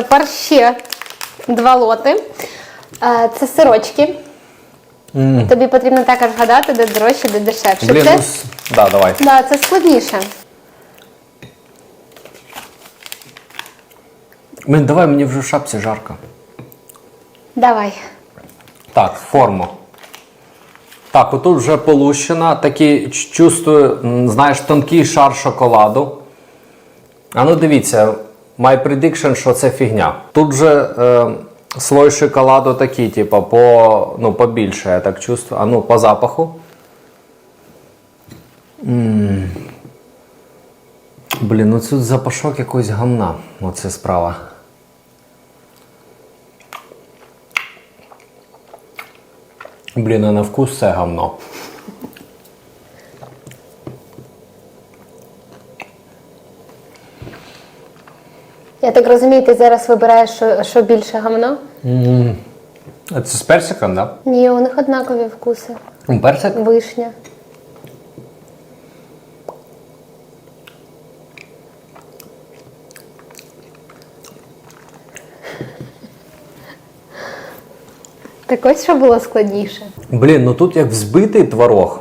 Тепер ще два лоти. Е, Це сирочки. Тобі потрібно також гадати, де дорожче, де дешевше. Блін, це, ну, да, давай. да, це складніше. Блін, давай мені вже в шапці жарко. Давай. Так, форму. Так, отут вже полущена. Такий чувствую, знаєш, тонкий шар шоколаду. А ну дивіться, my prediction, що це фігня. Тут же е, слой шоколаду такий, типу, по, ну, побільше, я так чувствую. А ну, по запаху. Блін, ну тут запашок якогось гамна. Оце справа. Блін, а на вкус це гамно. Я так розумію, ти зараз вибираєш, що, що більше гамно? А це з персиком, так? Ні, у них однакові вкуси. Да? Персик? Вишня. Так ось що було складніше. Блін, ну тут як взбитий творог.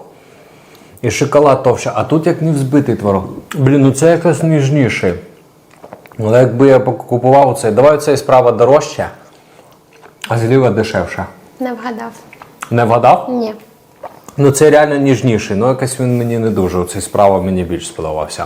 І шоколад товще, а тут як не взбитий творог. Блін, ну це якось ніжніше. Але якби я купував оцей, давай цей справа дорожче, а зліва дешевше. Не вгадав. Не вгадав? Ні. Ну це реально ніжніший, ну якось він мені не дуже. Оцей справа мені більш сподобався.